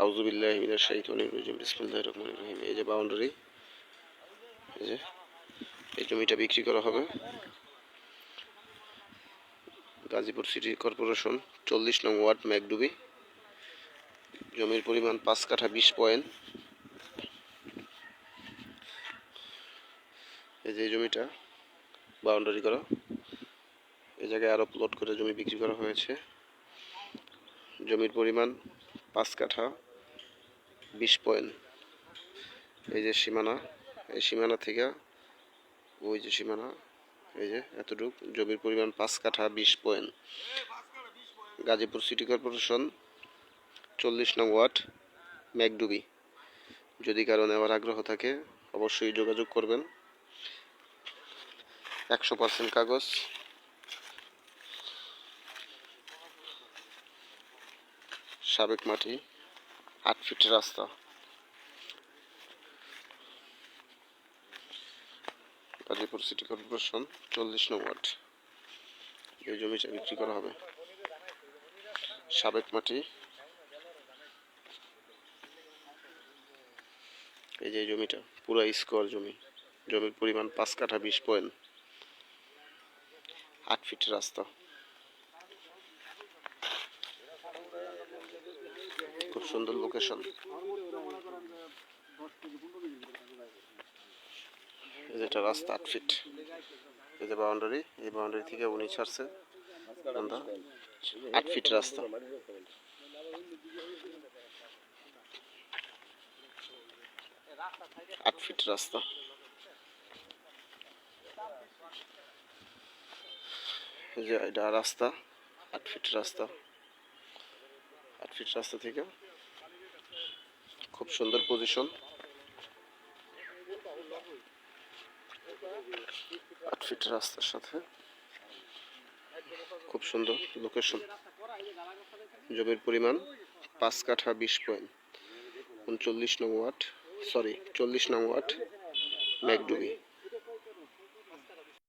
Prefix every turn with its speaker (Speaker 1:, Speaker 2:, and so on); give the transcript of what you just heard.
Speaker 1: আউজুবিল্লাহ মিনাশ শাইতানির রাজিম, বিসমিল্লাহির রহমানির রহিম। এই যে বাউন্ডারি এই যে, এই জমিটা বিক্রি করা হবে। গাজীপুর সিটি কর্পোরেশন, চল্লিশ নং ওয়ার্ড, ম্যাকডুবি। জমির পরিমাণ পাঁচ কাঠা বিশ পয়েন্ট। এই যে জমিটা বাউন্ডারি করা। এই জায়গায় আরও প্লট করে জমি বিক্রি করা হয়েছে। জমির পরিমাণ পাঁচ কাঠা, বিশ পয়েন্ট। এই যে সীমানা, এই সীমানা থেকে ওই যে সীমানা, এই যে এতটুক, জমির পরিমাণ পাঁচ কাঠা, বিশ পয়েন্ট। গাজীপুর সিটি কর্পোরেশন, চল্লিশ নং ওয়ার্ড ম্যাকডুবি যদি কারও নেওয়ার আগ্রহ থাকে, অবশ্যই যোগাযোগ করবেন। একশো পার্সেন্ট কাগজ সাবেক মাটি, আট ফিট রাস্তা। গাজীপুর সিটি কর্পোরেশন চল্লিশ নং ওয়ার্ড। এই জমিটা বিক্রি করা হবে। সাবেক মাটি। এই যে জমিটা, পুরো স্কোয়ার জমি। জমির পরিমাণ পাঁচ কাঠা বিশ পয়েন্ট। আট ফিট রাস্তা। খুব সুন্দর লোকেশন যেটা রাস্তা আট ফিট এই যে বাউন্ডারি এই বাউন্ডারি থেকে উনি ছাড়ছে আট ফিট রাস্তা। আট ফিট রাস্তা। এই যে এটা রাস্তা, আট ফিট রাস্তা। আট ফিট রাস্তা থেকে। খুব সুন্দর পজিশন আট ফিট রাস্তার সাথে। খুব সুন্দর লোকেশন জমির পরিমাণ পাঁচ কাঠা বিশ পয়েন্ট। উনচল্লিশ নং ওয়াট সরি চল্লিশ নং ওয়াট ম্যাকডুবি